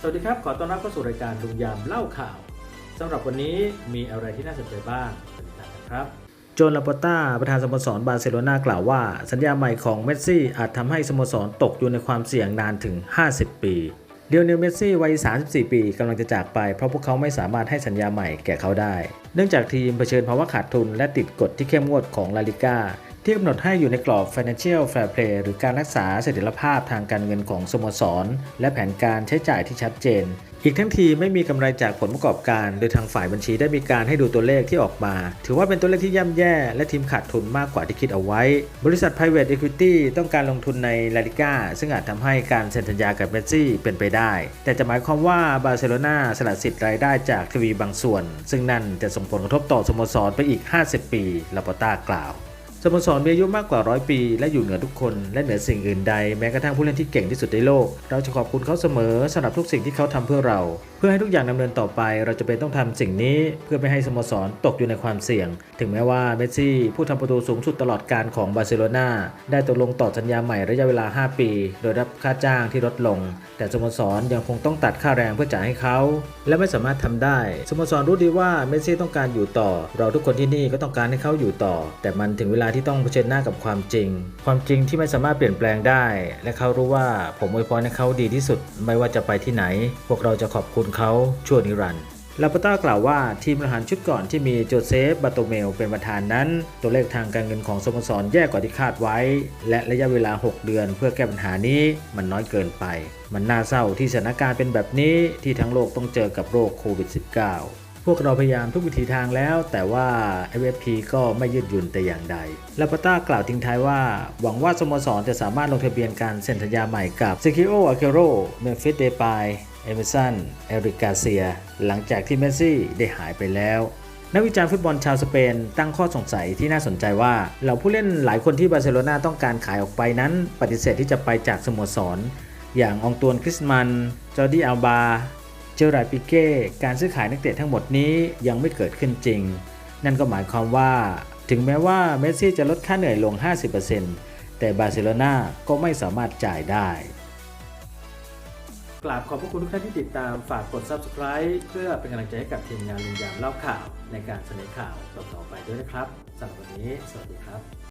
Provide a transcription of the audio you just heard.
สวัสดีครับ ขอต้อนรับเข้าสู่รายการลุงยามเล่าข่าว สำหรับวันนี้มีอะไรที่น่าสนใจบ้างไปติดตามกันครับ โจนลาปอต้า ประธานสโมสรบาร์เซโลนากล่าวว่า สัญญาใหม่ของเมสซี่อาจทำให้สโมสรตกอยู่ในความเสี่ยงนานถึง 50 ปีเดียวเนลเมสซี่วัย 34 ปีกำลังจะจากไปเพราะพวกเขาไม่สามารถให้สัญญาใหม่แก่เขาได้ เนื่องจากทีมเผชิญภาวะขาดทุนและติดกฎที่เข้มงวดของลาลิก้า ที่กำหนดให้อยู่ในกรอบ Financial Fair Play หรือการรักษาเสถียรภาพทางการเงินของสโมสร และแผนการใช้จ่ายที่ชัดเจน อีกทั้งทีไม่มีกำไรจากผลประกอบการ โดยทางฝ่ายบัญชีได้มีการให้ดูตัวเลขที่ออกมา ถือว่าเป็นตัวเลขที่ย่ำแย่ และทีมขาดทุนมากกว่าที่คิดเอาไว้ บริษัท Private Equity ต้องการลงทุนในลาลิก้าซึ่งอาจทำให้การเซ็นสัญญากับเมสซี่เป็นไปได้ แต่จะหมายความว่าบาร์เซโลนาสละสิทธิ์รายได้จากทีวีบางส่วน ซึ่งนั่นจะส่งผลกระทบต่อสโมสรไปอีก 50 ปีลาปอต้ากล่าว โมสรมีอายุมากกว่าร้อยปี และอยู่เหนือทุกคน และเหนือสิ่งอื่นใดแม้กระทั่งผู้เล่นที่เก่งที่สุดในโลก เราจะขอบคุณเขาเสมอสำหรับทุกสิ่งที่เขาทำเพื่อเรา เพื่อให้ทุกอย่างดำเนินต่อไป เราจะเป็นต้องทำสิ่งนี้เพื่อไม่ให้สโมสรตกอยู่ในความเสี่ยง ถึงแม้ว่าเมสซี่ผู้ทำประตูสูงสุดตลอดการของบาร์เซโลนาได้ตกลงต่อสัญญาใหม่ระยะเวลา 5 ปี โดยรับค่าจ้างที่ลดลง แต่สโมสรยังคงต้องตัดค่าแรงเพื่อจ่ายให้เขา และไม่สามารถทำได้สโมสรรู้ดีว่าเมสซี่ต้องการอยู่ต่อ เราทุกคนที่นี่ก็ต้องการให้เขาอยู่ต่อ แต่มันถึงเวลาที่ต้องเผชิญหน้ากับความจริง ความจริงที่ไม่สามารถเปลี่ยนแปลงได้ และเขารู้ว่าผมอวยพรให้เขาดีที่สุด ไม่ว่าจะไปที่ไหน พวกเราจะขอบคุณเขาชั่วนิรันดร์ลาปต้ากล่าวว่าทีมบริหารชุดก่อนที่มีโจเซฟบาโตเมลเป็นประธานนั้น ตัวเลขทางการเงินของสโมสรแย่กว่าที่คาดไว้ และระยะเวลา 6 เดือนเพื่อแก้ปัญหานี้มันน้อยเกินไป มันน่าเศร้าที่สถานการณ์เป็นแบบนี้ที่ทั้งโลกต้องเจอกับโรคโควิด -19 พวกเราพยายามทุกวิธีทางแล้ว แต่ว่า FFP ก็ไม่ยืดหยุ่นแต่อย่างใดลาปต้ากล่าวทิ้งท้ายว่า หวังว่าสโมสรจะสามารถลงทะเบียนการเซ็นสัญญาใหม่กับเซคิโออาเกโรเมฟิสเดปายเอเมสันเอริกาเซีย หลังจากที่เมสซี่ได้หายไปแล้วนักวิจารณ์ฟุตบอลชาวสเปนตั้งข้อสงสัยที่น่าสนใจว่าเหล่าผู้เล่นหลายคนที่บาร์เซโลนาต้องการขายออกไปนั้น ปฏิเสธที่จะไปจากสโมสร อย่างอองตวนคริสมันจอร์ดีอัลบา เจอราร์ดปิเก้การซื้อขายนักเตะทั้งหมดนี้ยังไม่เกิดขึ้นจริง นั่นก็หมายความว่า ถึงแม้ว่าเมสซี่จะลดค่าเหนื่อยลง 50%แต่บาร์เซโลนาก็ไม่สามารถจ่ายได้ กราบขอบพระคุณทุกท่านที่ติดตามฝากกด subscribe เพื่อเป็นกำลังใจให้กับทีมงานลุงยามเล่าข่าวในการเสนอข่าวต่อๆไปด้วยนะครับสำหรับวันนี้ สวัสดีครับ